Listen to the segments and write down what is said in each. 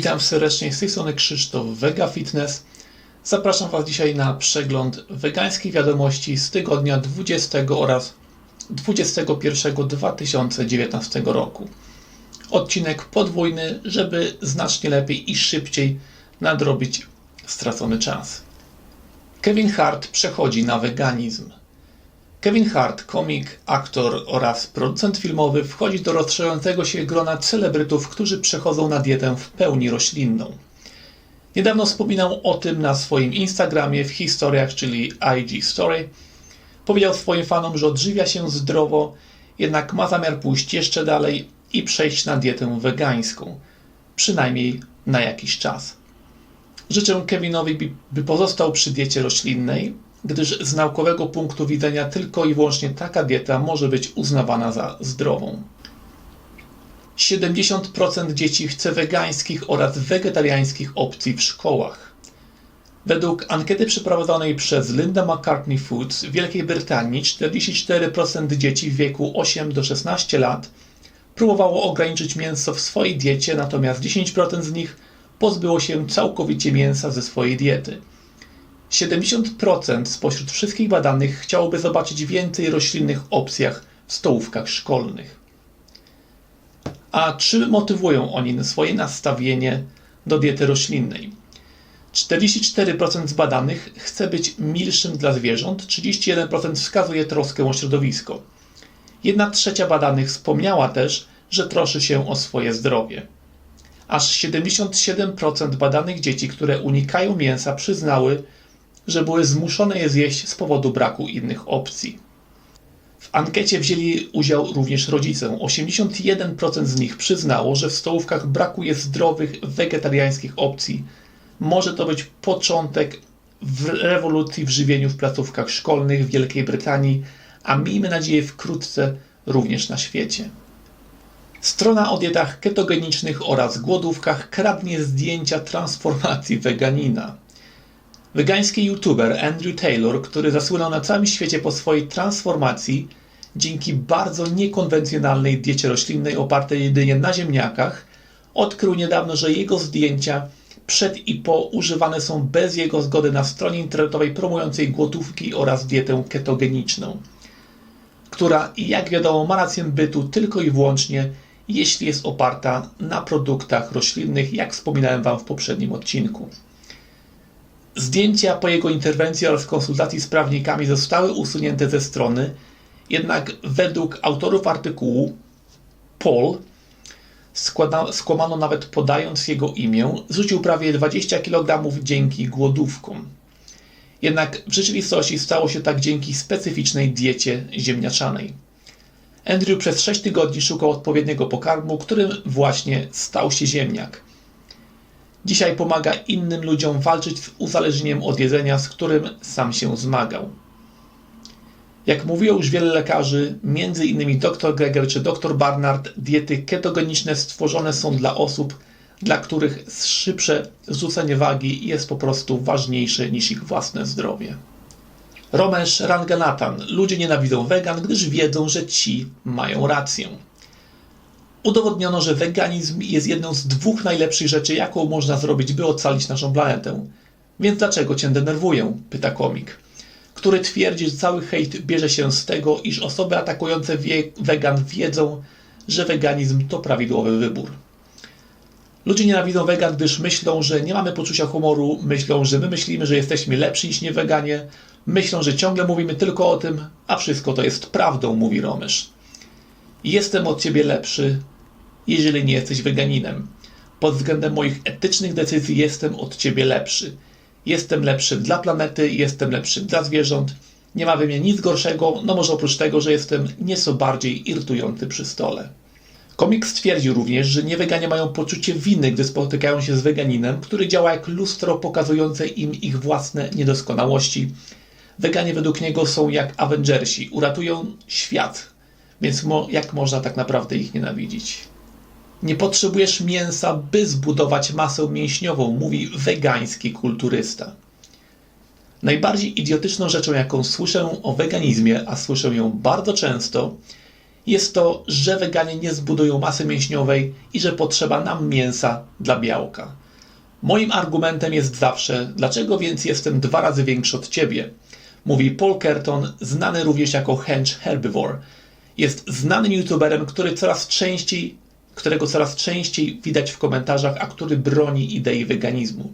Witam serdecznie z tej strony Krzysztof Vega Fitness. Zapraszam Was dzisiaj na przegląd wegańskich wiadomości z tygodnia 20 oraz 21 2019 roku. Odcinek podwójny, żeby znacznie lepiej i szybciej nadrobić stracony czas. Kevin Hart przechodzi na weganizm. Kevin Hart, komik, aktor oraz producent filmowy, wchodzi do rozszerzającego się grona celebrytów, którzy przechodzą na dietę w pełni roślinną. Niedawno wspominał o tym na swoim Instagramie w historiach, czyli IG Story. Powiedział swoim fanom, że odżywia się zdrowo, jednak ma zamiar pójść jeszcze dalej i przejść na dietę wegańską, przynajmniej na jakiś czas. Życzę Kevinowi, by- pozostał przy diecie roślinnej, gdyż z naukowego punktu widzenia tylko i wyłącznie taka dieta może być uznawana za zdrową. 70% dzieci chce wegańskich oraz wegetariańskich opcji w szkołach. Według ankiety przeprowadzonej przez Linda McCartney Foods w Wielkiej Brytanii 44% dzieci w wieku 8 do 16 lat próbowało ograniczyć mięso w swojej diecie, natomiast 10% z nich pozbyło się całkowicie mięsa ze swojej diety. 70% spośród wszystkich badanych chciałoby zobaczyć więcej roślinnych opcjach w stołówkach szkolnych. A czy motywują oni swoje nastawienie do diety roślinnej? 44% z badanych chce być milszym dla zwierząt, 31% wskazuje troskę o środowisko. Jedna trzecia badanych wspomniała też, że troszy się o swoje zdrowie. Aż 77% badanych dzieci, które unikają mięsa, przyznały, że były zmuszone je zjeść z powodu braku innych opcji. W ankiecie wzięli udział również rodzice. 81% z nich przyznało, że w stołówkach brakuje zdrowych, wegetariańskich opcji. Może to być początek w rewolucji w żywieniu w placówkach szkolnych w Wielkiej Brytanii, a miejmy nadzieję wkrótce również na świecie. Strona o dietach ketogenicznych oraz głodówkach kradnie zdjęcia transformacji weganina. Wegański youtuber Andrew Taylor, który zasłynął na całym świecie po swojej transformacji dzięki bardzo niekonwencjonalnej diecie roślinnej opartej jedynie na ziemniakach, odkrył niedawno, że jego zdjęcia przed i po używane są bez jego zgody na stronie internetowej promującej głodówki oraz dietę ketogeniczną, która, jak wiadomo, ma rację bytu tylko i wyłącznie, jeśli jest oparta na produktach roślinnych, jak wspominałem Wam w poprzednim odcinku. Zdjęcia po jego interwencji oraz konsultacji z prawnikami zostały usunięte ze strony, jednak według autorów artykułu Paul składa, skłamano nawet podając jego imię, zrzucił prawie 20 kg dzięki głodówkom. Jednak w rzeczywistości stało się tak dzięki specyficznej diecie ziemniaczanej. Andrew przez 6 tygodni szukał odpowiedniego pokarmu, którym właśnie stał się ziemniak. Dzisiaj pomaga innym ludziom walczyć z uzależnieniem od jedzenia, z którym sam się zmagał. Jak mówiło już wiele lekarzy, innymi dr Greger czy dr Barnard, diety ketogeniczne stworzone są dla osób, dla których szybsze zrzucenie wagi jest po prostu ważniejsze niż ich własne zdrowie. Romesh Ranganathan. Ludzie nienawidzą wegan, gdyż wiedzą, że ci mają rację. Udowodniono, że weganizm jest jedną z dwóch najlepszych rzeczy, jaką można zrobić, by ocalić naszą planetę. Więc dlaczego cię denerwuję? pyta komik, który twierdzi, że cały hejt bierze się z tego, iż osoby atakujące wie wegan wiedzą, że weganizm to prawidłowy wybór. Ludzie nienawidzą wegan, gdyż myślą, że nie mamy poczucia humoru, myślą, że my myślimy, że jesteśmy lepsi niż nie weganie, myślą, że ciągle mówimy tylko o tym, a wszystko to jest prawdą, mówi Romesz. Jestem od ciebie lepszy, jeżeli nie jesteś weganinem. Pod względem moich etycznych decyzji jestem od ciebie lepszy. Jestem lepszy dla planety, jestem lepszy dla zwierząt. Nie ma we mnie nic gorszego, no może oprócz tego, że jestem nieco bardziej irytujący przy stole. Komik stwierdził również, że nieweganie mają poczucie winy, gdy spotykają się z weganinem, który działa jak lustro pokazujące im ich własne niedoskonałości. Weganie według niego są jak Avengersi, uratują świat, więc mo- jak można tak naprawdę ich nienawidzić? Nie potrzebujesz mięsa, by zbudować masę mięśniową, mówi wegański kulturysta. Najbardziej idiotyczną rzeczą, jaką słyszę o weganizmie, a słyszę ją bardzo często, jest to, że weganie nie zbudują masy mięśniowej i że potrzeba nam mięsa dla białka. Moim argumentem jest zawsze, dlaczego więc jestem dwa razy większy od ciebie? Mówi Paul Kerton, znany również jako Hench Herbivore. Jest znanym youtuberem, który coraz częściej, którego coraz częściej widać w komentarzach, a który broni idei weganizmu.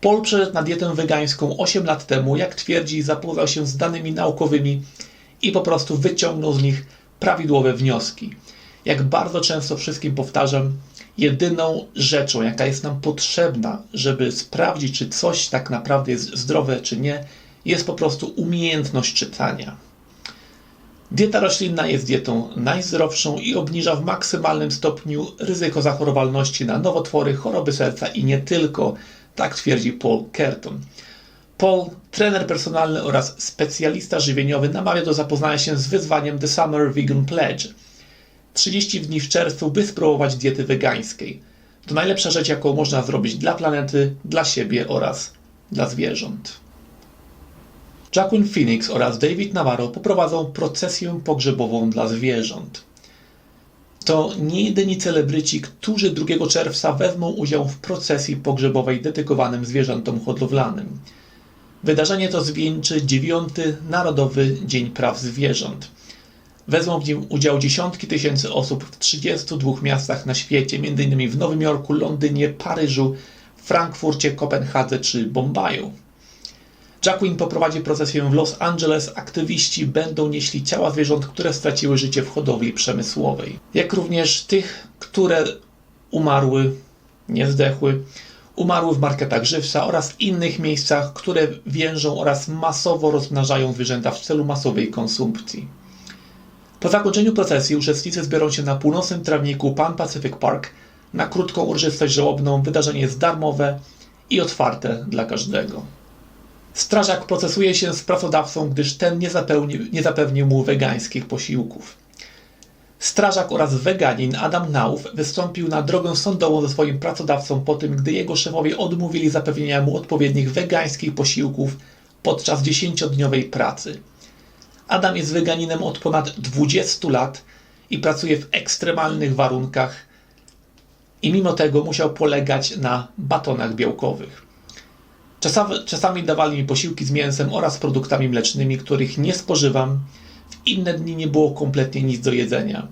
Paul przeszedł na dietę wegańską 8 lat temu, jak twierdzi, zapoznał się z danymi naukowymi i po prostu wyciągnął z nich prawidłowe wnioski. Jak bardzo często wszystkim powtarzam, jedyną rzeczą, jaka jest nam potrzebna, żeby sprawdzić, czy coś tak naprawdę jest zdrowe, czy nie, jest po prostu umiejętność czytania. Dieta roślinna jest dietą najzdrowszą i obniża w maksymalnym stopniu ryzyko zachorowalności na nowotwory, choroby serca i nie tylko, tak twierdzi Paul Kerton. Paul, trener personalny oraz specjalista żywieniowy, namawia do zapoznania się z wyzwaniem The Summer Vegan Pledge. 30 dni w czerwcu, by spróbować diety wegańskiej. To najlepsza rzecz, jaką można zrobić dla planety, dla siebie oraz dla zwierząt. Jacqueline Phoenix oraz David Navarro poprowadzą procesję pogrzebową dla zwierząt. To nie jedyni celebryci, którzy 2 czerwca wezmą udział w procesji pogrzebowej dedykowanym zwierzętom hodowlanym. Wydarzenie to zwieńczy dziewiąty Narodowy Dzień Praw Zwierząt. Wezmą w nim udział dziesiątki tysięcy osób w 32 miastach na świecie, m.in. w Nowym Jorku, Londynie, Paryżu, Frankfurcie, Kopenhadze czy Bombaju. Jacqueline poprowadzi procesję w Los Angeles. Aktywiści będą nieśli ciała zwierząt, które straciły życie w hodowli przemysłowej, jak również tych, które umarły, nie zdechły, umarły w marketach żywca oraz innych miejscach, które więżą oraz masowo rozmnażają zwierzęta w celu masowej konsumpcji. Po zakończeniu procesji uczestnicy zbiorą się na północnym trawniku Pan Pacific Park na krótką uroczystość żałobną. Wydarzenie jest darmowe i otwarte dla każdego. Strażak procesuje się z pracodawcą, gdyż ten nie zapewnił, nie zapewnił mu wegańskich posiłków. Strażak oraz weganin Adam Nauf wystąpił na drogę sądową ze swoim pracodawcą po tym, gdy jego szefowie odmówili zapewnienia mu odpowiednich wegańskich posiłków podczas dziesięciodniowej pracy. Adam jest weganinem od ponad 20 lat i pracuje w ekstremalnych warunkach i mimo tego musiał polegać na batonach białkowych. Czasami, czasami dawali mi posiłki z mięsem oraz produktami mlecznymi, których nie spożywam. W inne dni nie było kompletnie nic do jedzenia.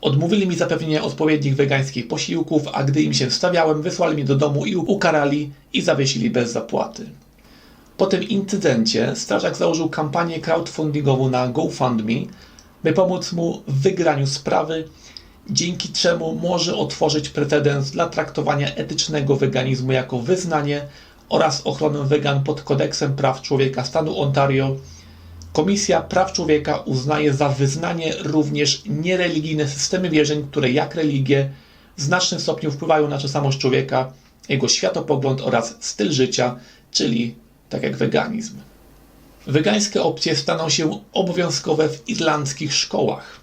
Odmówili mi zapewnienia odpowiednich wegańskich posiłków, a gdy im się wstawiałem, wysłali mnie do domu i ukarali i zawiesili bez zapłaty. Po tym incydencie strażak założył kampanię crowdfundingową na GoFundMe, by pomóc mu w wygraniu sprawy, dzięki czemu może otworzyć precedens dla traktowania etycznego weganizmu jako wyznanie oraz ochronę wegan pod kodeksem praw człowieka stanu Ontario. Komisja Praw Człowieka uznaje za wyznanie również niereligijne systemy wierzeń, które jak religie w znacznym stopniu wpływają na tożsamość człowieka, jego światopogląd oraz styl życia, czyli tak jak weganizm. Wegańskie opcje staną się obowiązkowe w irlandzkich szkołach.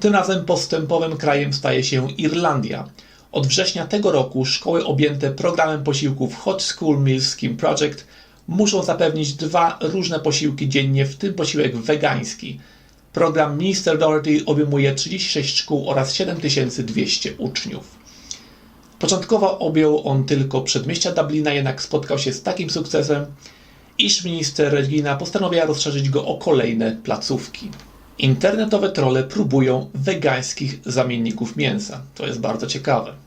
Tym razem postępowym krajem staje się Irlandia. Od września tego roku szkoły objęte programem posiłków Hot School Meal Scheme Project muszą zapewnić dwa różne posiłki dziennie, w tym posiłek wegański. Program Minister Doherty obejmuje 36 szkół oraz 7200 uczniów. Początkowo objął on tylko przedmieścia Dublina, jednak spotkał się z takim sukcesem, iż minister Regina postanowiła rozszerzyć go o kolejne placówki. Internetowe trole próbują wegańskich zamienników mięsa. To jest bardzo ciekawe.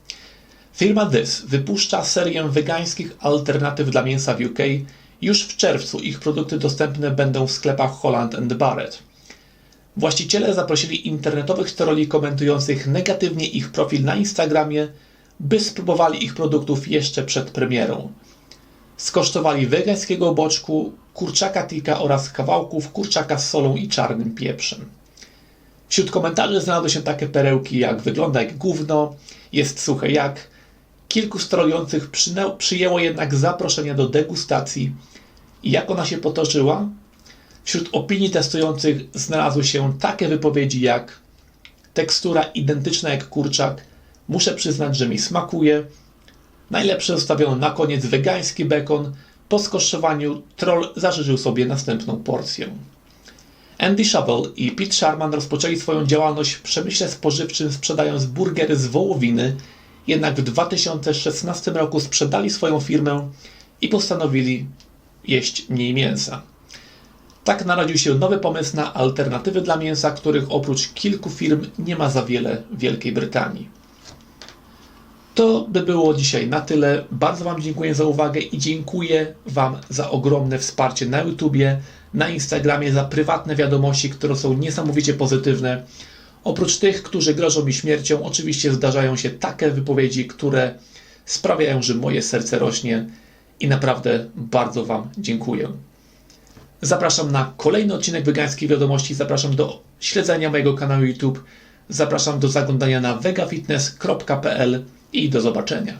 Firma This wypuszcza serię wegańskich alternatyw dla mięsa w UK. Już w czerwcu ich produkty dostępne będą w sklepach Holland and Barrett. Właściciele zaprosili internetowych troli komentujących negatywnie ich profil na Instagramie, by spróbowali ich produktów jeszcze przed premierą. Skosztowali wegańskiego boczku, kurczaka tika oraz kawałków kurczaka z solą i czarnym pieprzem. Wśród komentarzy znalazły się takie perełki jak wygląda jak gówno, jest suche jak. Kilku strolujących przyjęło jednak zaproszenie do degustacji i jak ona się potoczyła? Wśród opinii testujących znalazły się takie wypowiedzi jak tekstura identyczna jak kurczak, muszę przyznać, że mi smakuje. Najlepsze zostawiono na koniec wegański bekon. Po skosztowaniu troll zażyczył sobie następną porcję. Andy Shovel i Pete Sharman rozpoczęli swoją działalność w przemyśle spożywczym sprzedając burgery z wołowiny, jednak w 2016 roku sprzedali swoją firmę i postanowili jeść mniej mięsa. Tak narodził się nowy pomysł na alternatywy dla mięsa, których oprócz kilku firm nie ma za wiele w Wielkiej Brytanii. To by było dzisiaj na tyle. Bardzo Wam dziękuję za uwagę i dziękuję Wam za ogromne wsparcie na YouTubie, na Instagramie, za prywatne wiadomości, które są niesamowicie pozytywne. Oprócz tych, którzy grożą mi śmiercią, oczywiście zdarzają się takie wypowiedzi, które sprawiają, że moje serce rośnie i naprawdę bardzo Wam dziękuję. Zapraszam na kolejny odcinek Wegańskich Wiadomości. Zapraszam do śledzenia mojego kanału YouTube. Zapraszam do zaglądania na vegafitness.pl i do zobaczenia.